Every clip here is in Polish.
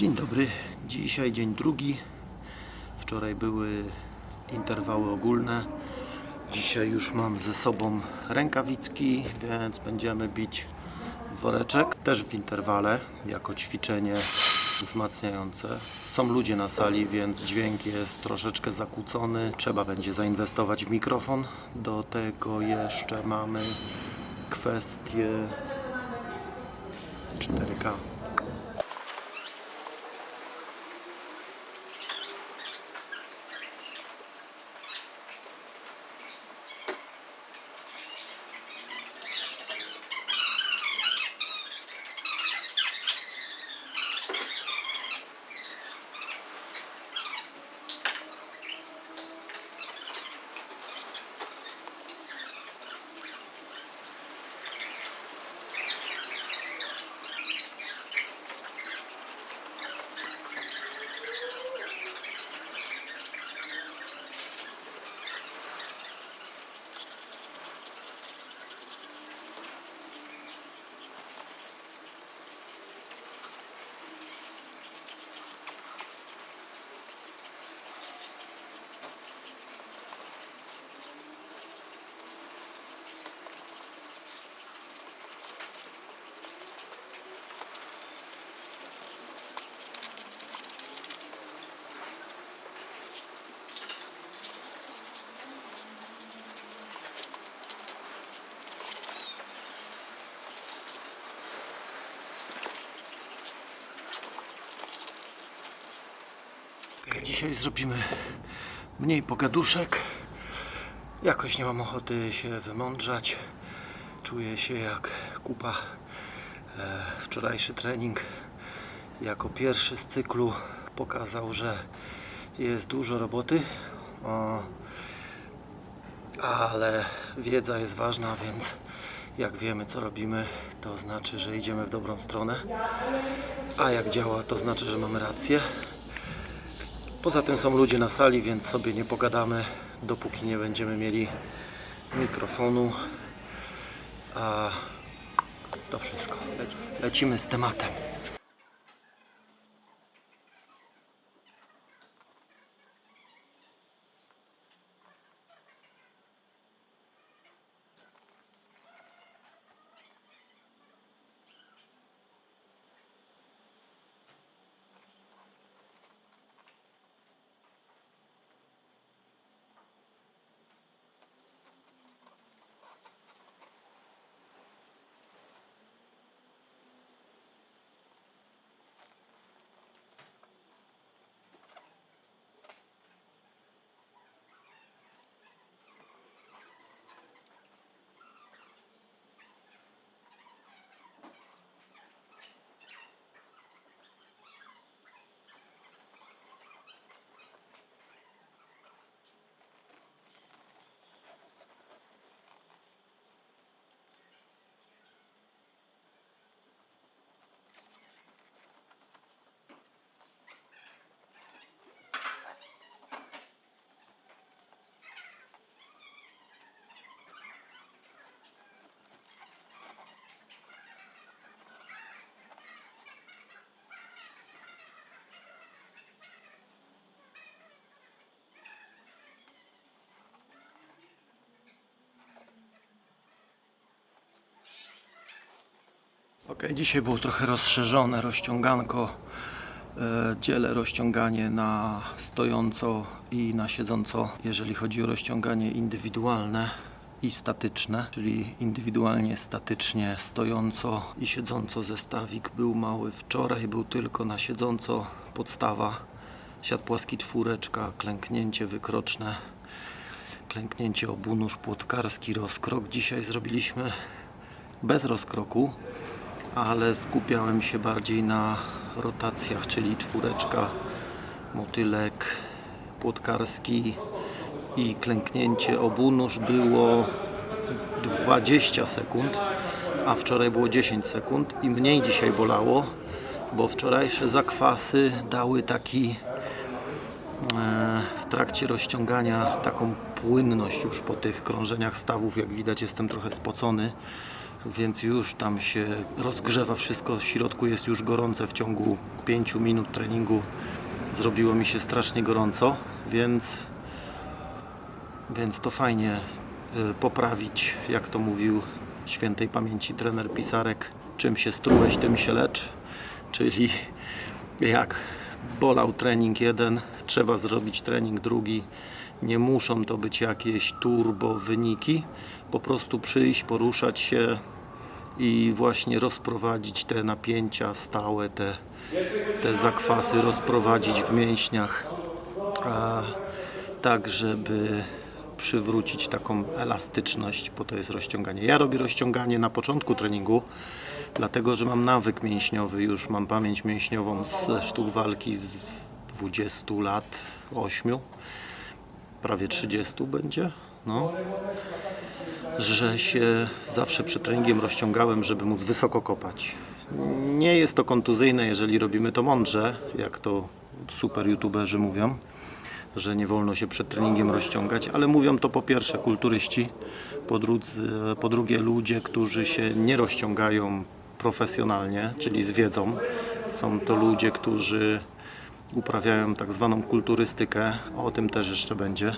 Dzień dobry. Dzisiaj dzień drugi. Wczoraj były interwały ogólne. Dzisiaj już mam ze sobą rękawicki, więc będziemy bić woreczek. Też w interwale, jako ćwiczenie wzmacniające. Są ludzie na sali, więc dźwięk jest troszeczkę zakłócony. Trzeba będzie zainwestować w mikrofon. Do tego jeszcze mamy kwestię 4K. Dzisiaj zrobimy mniej pogaduszek. Jakoś nie mam ochoty się wymądrzać. Czuję się jak kupa. E, wczorajszy trening jako pierwszy z cyklu pokazał, że jest dużo roboty. Ale wiedza jest ważna, więc jak wiemy co robimy, to znaczy, że idziemy w dobrą stronę. A jak działa, to znaczy, że mamy rację. Poza tym są ludzie na sali, więc sobie nie pogadamy, dopóki nie będziemy mieli mikrofonu. A to wszystko. Lec- lecimy z tematem. Dzisiaj było trochę rozszerzone rozciąganko. E, Dzielę rozciąganie na stojąco i na siedząco, jeżeli chodzi o rozciąganie indywidualne i statyczne, czyli indywidualnie, statycznie, stojąco i siedząco zestawik był mały wczoraj, był tylko na siedząco podstawa, siat płaski czwóreczka, klęknięcie wykroczne, klęknięcie obu nóż płotkarski, rozkrok. Dzisiaj zrobiliśmy bez rozkroku, ale skupiałem się bardziej na rotacjach, czyli czwóreczka, motylek, płotkarski i klęknięcie obu nóż było 20 sekund, a wczoraj było 10 sekund i mniej dzisiaj bolało, bo wczorajsze zakwasy dały taki e, w trakcie rozciągania taką płynność już po tych krążeniach stawów. Jak widać, jestem trochę spocony więc już tam się rozgrzewa wszystko. W środku jest już gorące w ciągu 5 minut treningu. Zrobiło mi się strasznie gorąco, więc, więc to fajnie y, poprawić, jak to mówił świętej pamięci trener Pisarek, czym się strułeś, tym się lecz, czyli jak bolał trening jeden, trzeba zrobić trening drugi. Nie muszą to być jakieś turbo wyniki, po prostu przyjść, poruszać się i właśnie rozprowadzić te napięcia stałe, te, te zakwasy rozprowadzić w mięśniach, a, tak żeby przywrócić taką elastyczność, bo to jest rozciąganie. Ja robię rozciąganie na początku treningu, dlatego że mam nawyk mięśniowy, już mam pamięć mięśniową ze sztuk walki z 20 lat, 8, prawie 30 będzie, no że się zawsze przed treningiem rozciągałem, żeby móc wysoko kopać. Nie jest to kontuzyjne, jeżeli robimy to mądrze, jak to super youtuberzy mówią, że nie wolno się przed treningiem rozciągać, ale mówią to po pierwsze kulturyści, po, drudzy, po drugie ludzie, którzy się nie rozciągają profesjonalnie, czyli z wiedzą. Są to ludzie, którzy uprawiają tak zwaną kulturystykę, o tym też jeszcze będzie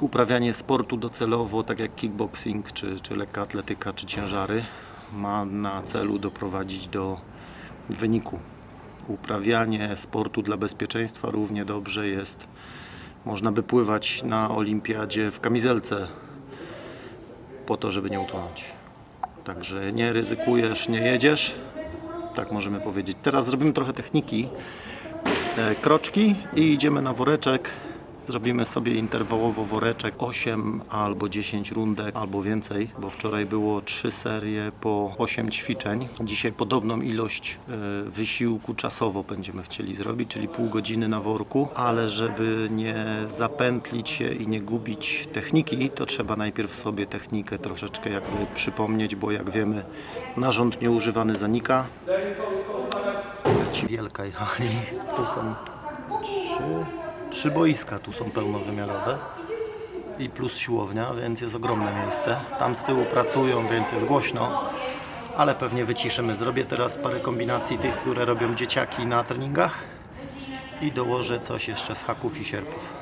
uprawianie sportu docelowo, tak jak kickboxing, czy, czy lekka atletyka, czy ciężary, ma na celu doprowadzić do wyniku. Uprawianie sportu dla bezpieczeństwa równie dobrze jest. Można by pływać na olimpiadzie w kamizelce po to, żeby nie utonąć. Także nie ryzykujesz, nie jedziesz. Tak możemy powiedzieć. Teraz zrobimy trochę techniki. E, kroczki i idziemy na woreczek. Zrobimy sobie interwałowo woreczek 8 albo 10 rundek albo więcej, bo wczoraj było 3 serie po 8 ćwiczeń. Dzisiaj podobną ilość e, wysiłku czasowo będziemy chcieli zrobić, czyli pół godziny na worku, ale żeby nie zapętlić się i nie gubić techniki, to trzeba najpierw sobie technikę troszeczkę jakby przypomnieć, bo jak wiemy narząd nieużywany zanika. Ci wielka jechali, tu są trzy, trzy boiska tu są pełnowymiarowe i plus siłownia, więc jest ogromne miejsce. Tam z tyłu pracują, więc jest głośno, ale pewnie wyciszymy. Zrobię teraz parę kombinacji tych, które robią dzieciaki na treningach i dołożę coś jeszcze z haków i sierpów.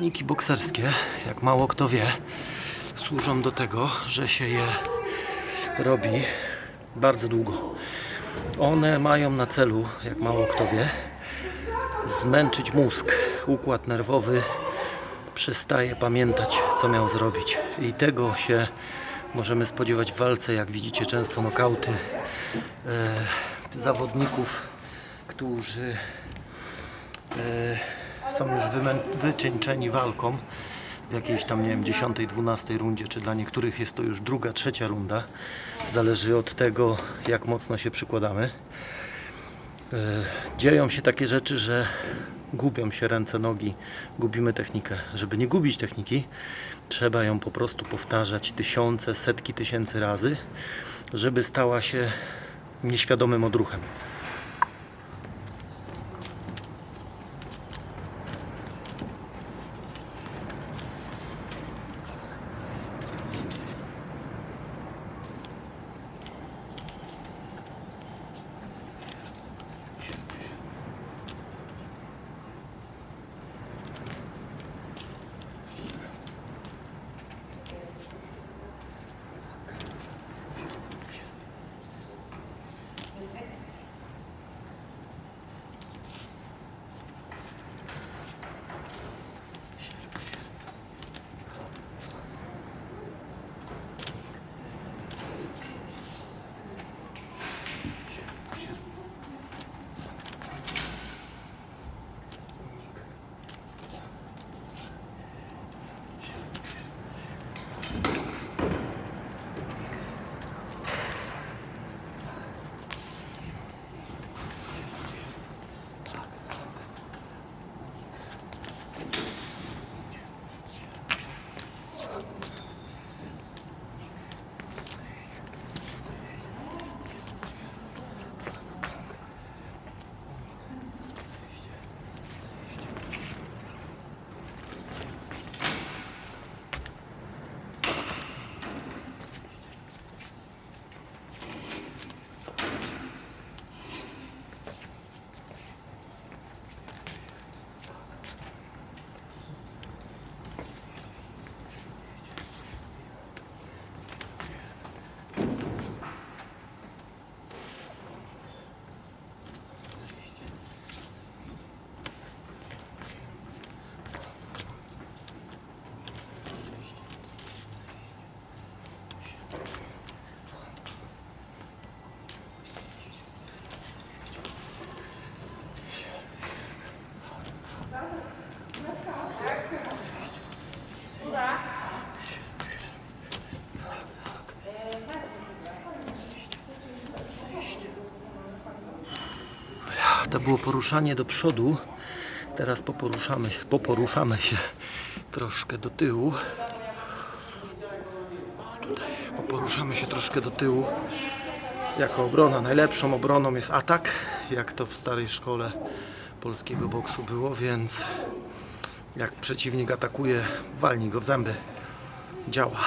Techniki bokserskie, jak mało kto wie, służą do tego, że się je robi bardzo długo. One mają na celu, jak mało kto wie, zmęczyć mózg. Układ nerwowy przestaje pamiętać, co miał zrobić. I tego się możemy spodziewać w walce, jak widzicie często nokauty e, zawodników, którzy e, są już wycieńczeni walką w jakiejś tam, nie wiem, 10, 12 rundzie, czy dla niektórych jest to już druga, trzecia runda. Zależy od tego, jak mocno się przykładamy. E, Dzieją się takie rzeczy, że gubią się ręce, nogi, gubimy technikę. Żeby nie gubić techniki, trzeba ją po prostu powtarzać tysiące, setki tysięcy razy, żeby stała się nieświadomym odruchem. To było poruszanie do przodu. Teraz poporuszamy się, poporuszamy się troszkę do tyłu. Tutaj poporuszamy się troszkę do tyłu. Jako obrona. Najlepszą obroną jest atak, jak to w starej szkole polskiego boksu było, więc jak przeciwnik atakuje, walnij go w zęby. Działa.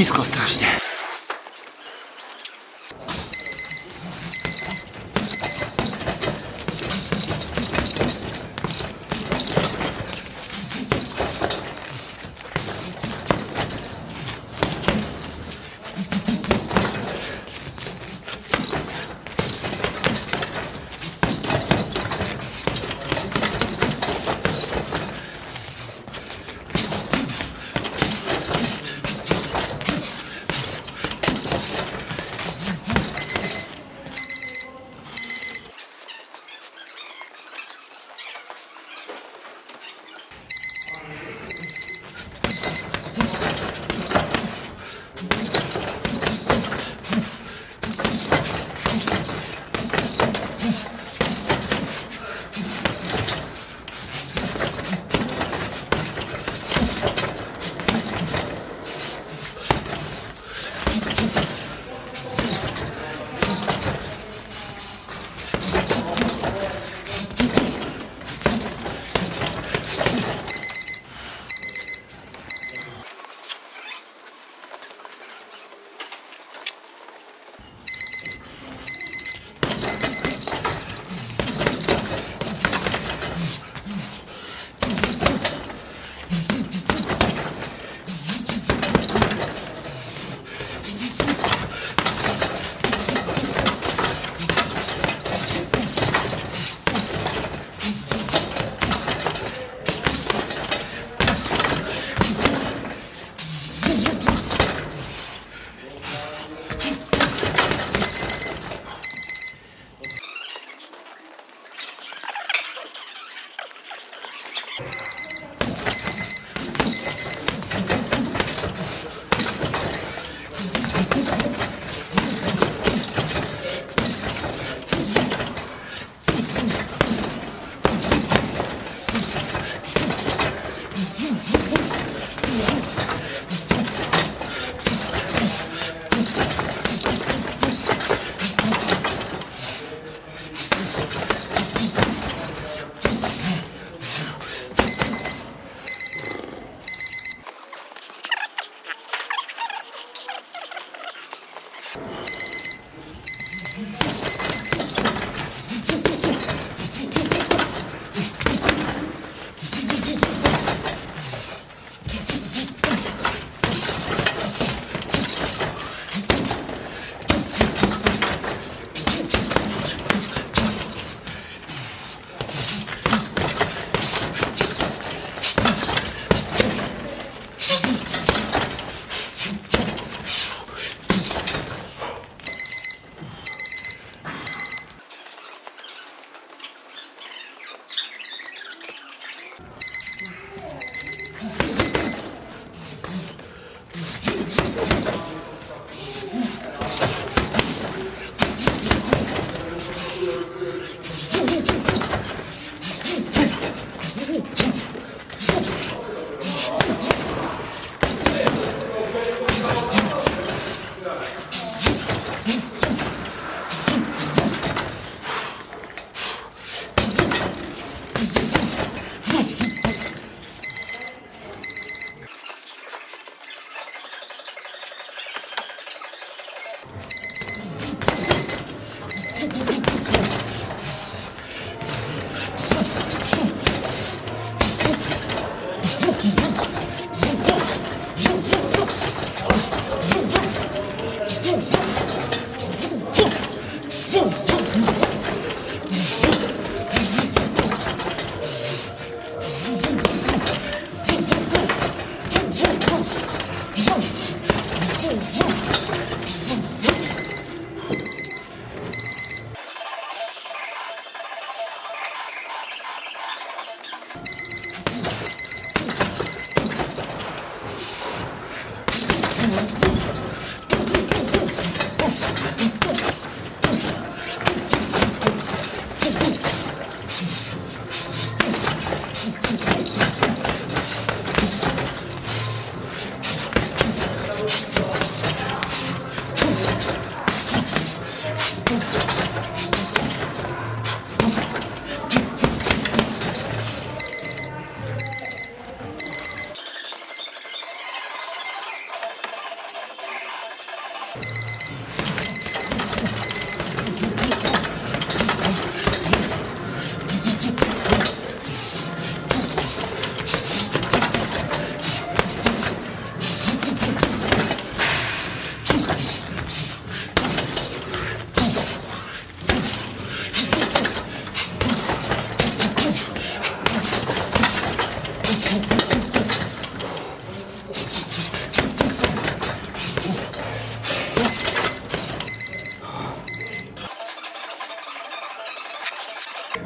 Ślisko strasznie.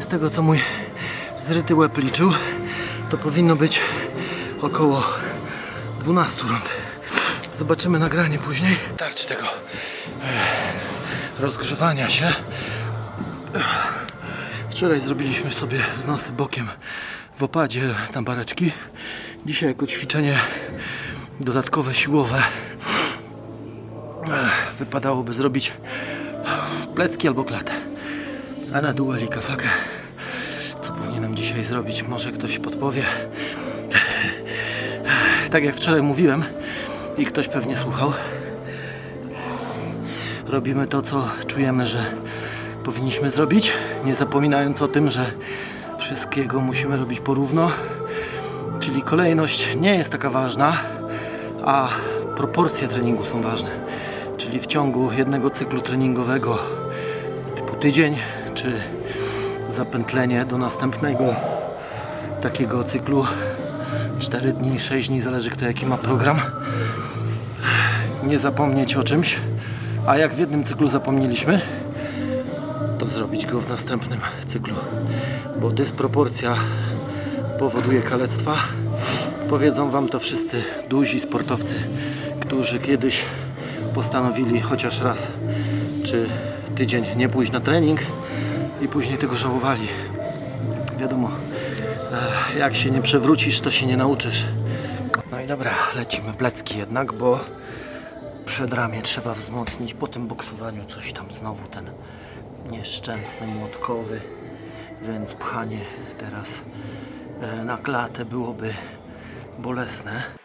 Z tego co mój zryty łeb liczył, to powinno być około 12 rund. Zobaczymy nagranie później. Tarczy tego e, rozgrzewania się. Wczoraj zrobiliśmy sobie wznosy bokiem w opadzie na bareczki. Dzisiaj jako ćwiczenie dodatkowe siłowe e, wypadałoby zrobić plecki albo klatę. A na dua likafakę dzisiaj zrobić? Może ktoś podpowie. Tak jak wczoraj mówiłem i ktoś pewnie słuchał, robimy to, co czujemy, że powinniśmy zrobić, nie zapominając o tym, że wszystkiego musimy robić porówno. Czyli kolejność nie jest taka ważna, a proporcje treningu są ważne. Czyli w ciągu jednego cyklu treningowego typu tydzień, czy zapętlenie do następnego takiego cyklu 4 dni, 6 dni, zależy kto jaki ma program. Nie zapomnieć o czymś, a jak w jednym cyklu zapomnieliśmy, to zrobić go w następnym cyklu, bo dysproporcja powoduje kalectwa. Powiedzą Wam to wszyscy duzi sportowcy, którzy kiedyś postanowili chociaż raz czy tydzień nie pójść na trening i później tego żałowali. Wiadomo, e, jak się nie przewrócisz, to się nie nauczysz. No i dobra, lecimy plecki jednak, bo przedramię trzeba wzmocnić po tym boksowaniu coś tam znowu ten nieszczęsny młotkowy, więc pchanie teraz e, na klatę byłoby bolesne.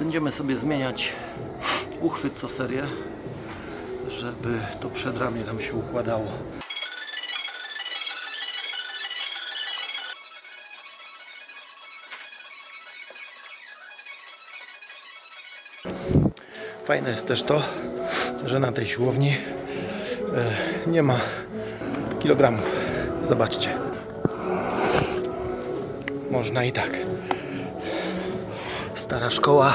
Będziemy sobie zmieniać uchwyt co serię, żeby to przedramię nam się układało. Fajne jest też to, że na tej siłowni e, nie ma kilogramów. Zobaczcie. Można i tak. Stara szkoła.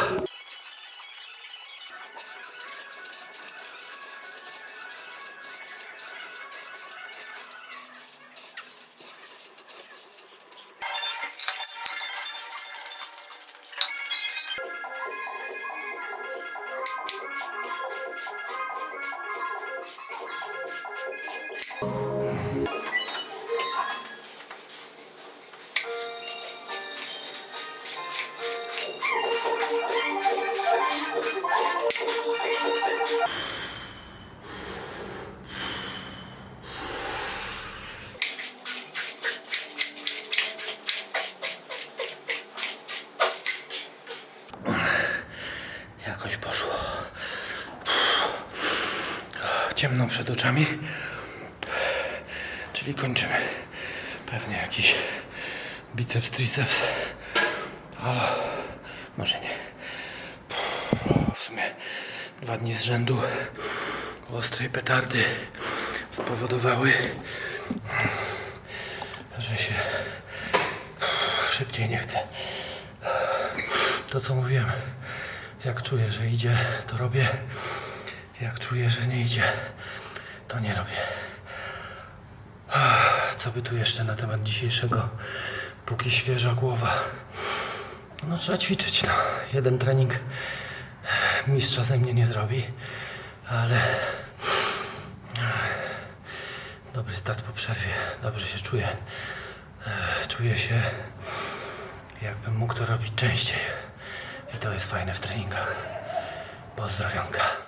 Przed oczami. Czyli kończymy. Pewnie jakiś biceps, triceps. Ale może nie. W sumie dwa dni z rzędu ostrej petardy spowodowały, że się szybciej nie chce. To co mówiłem, jak czuję, że idzie, to robię. Jak czuję, że nie idzie, to nie robię. Co by tu jeszcze na temat dzisiejszego, póki świeża głowa? No trzeba ćwiczyć, no. Jeden trening mistrza ze mnie nie zrobi, ale dobry start po przerwie. Dobrze się czuję. Czuję się, jakbym mógł to robić częściej. I to jest fajne w treningach. Pozdrowionka.